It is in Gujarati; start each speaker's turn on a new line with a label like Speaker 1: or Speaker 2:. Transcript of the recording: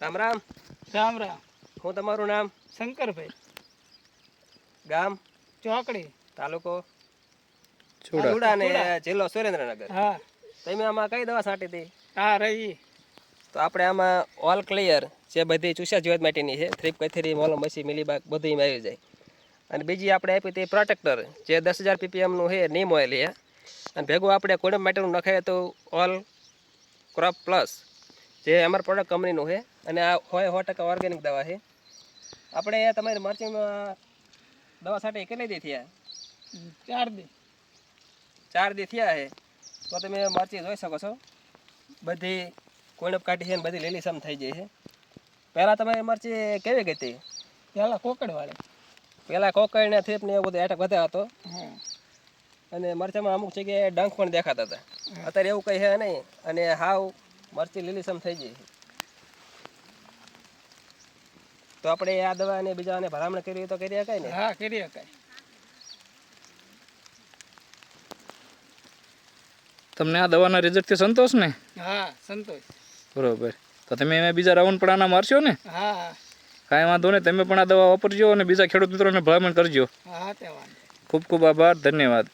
Speaker 1: રામ રામ.
Speaker 2: રામ રામ.
Speaker 1: હું તમારું નામ?
Speaker 2: શંકરભાઈ.
Speaker 1: ગામ?
Speaker 2: ચોકડી.
Speaker 1: તાલુકો?
Speaker 3: ચૂડા.
Speaker 1: ને જિલ્લો સુરેન્દ્રનગર.
Speaker 2: હા.
Speaker 1: તમે આમાં કઈ દવા છાંટી હતી?
Speaker 2: હા રહી.
Speaker 1: તો આપણે આમાં ઓલ ક્લિયર જે બધી ચૂસ્યા જીવત માટેની છે થ્રીપ કથેરી મોલમ મસી મિલીબાગ બધું એમાં આવી જાય. અને બીજી આપણે આપી હતી પ્રોટેક્ટર જે દસ હજાર પીપીએમનું છે નીમ ઓઇલ છે. અને ભેગું આપણે કોડમ માટેનું નખાય તો ઓલ ક્રોપ પ્લસ જે અમારા પ્રોડક્ટ કંપનીનું છે. અને આ હોય સો ટકા ઓર્ગેનિક દવા છે. આપણે તમારી મરચીમાં દવા સાથે કેટલી દી થયા?
Speaker 2: ચાર દી.
Speaker 1: ચાર દી થયા છે. તો તમે મરચી જોઈ શકો છો. બધી કોઈનપ કાઢી છે ને બધી લીલીસમ થઈ જાય છે. પહેલાં તમારી મરચી કેવી ગઈ? હતી
Speaker 2: પહેલાં કોકડવાળી
Speaker 1: પહેલાં કોકડ ને થેપ ને એવું બધું એટક વધારે હતો. અને મરચામાં અમુક જગ્યાએ ડંખ પણ દેખાતા હતા. અત્યારે એવું કંઈ છે નહીં. અને હાવ મરચી લીલીસમ થઈ જાય તો આપણે આ દવા અને બીજાને ભલામણ કરી તો કરી શકાય ને?
Speaker 2: હા કરી શકાય.
Speaker 3: તમને આ દવાના રિઝલ્ટથી સંતોષ ને?
Speaker 2: હા સંતોષ.
Speaker 3: બરોબર. તો તમે એમાં બીજા રાઉન્ડ પણ આના મારશો ને?
Speaker 2: હા હા.
Speaker 3: કાંઈ વાંધો નહીં તમે પણ આ દવા વાપરજો અને બીજા ખેડૂત મિત્રોને ભલામણ કરજો.
Speaker 2: હા તે વાંધો
Speaker 3: ખૂબ ખૂબ આભાર ધન્યવાદ.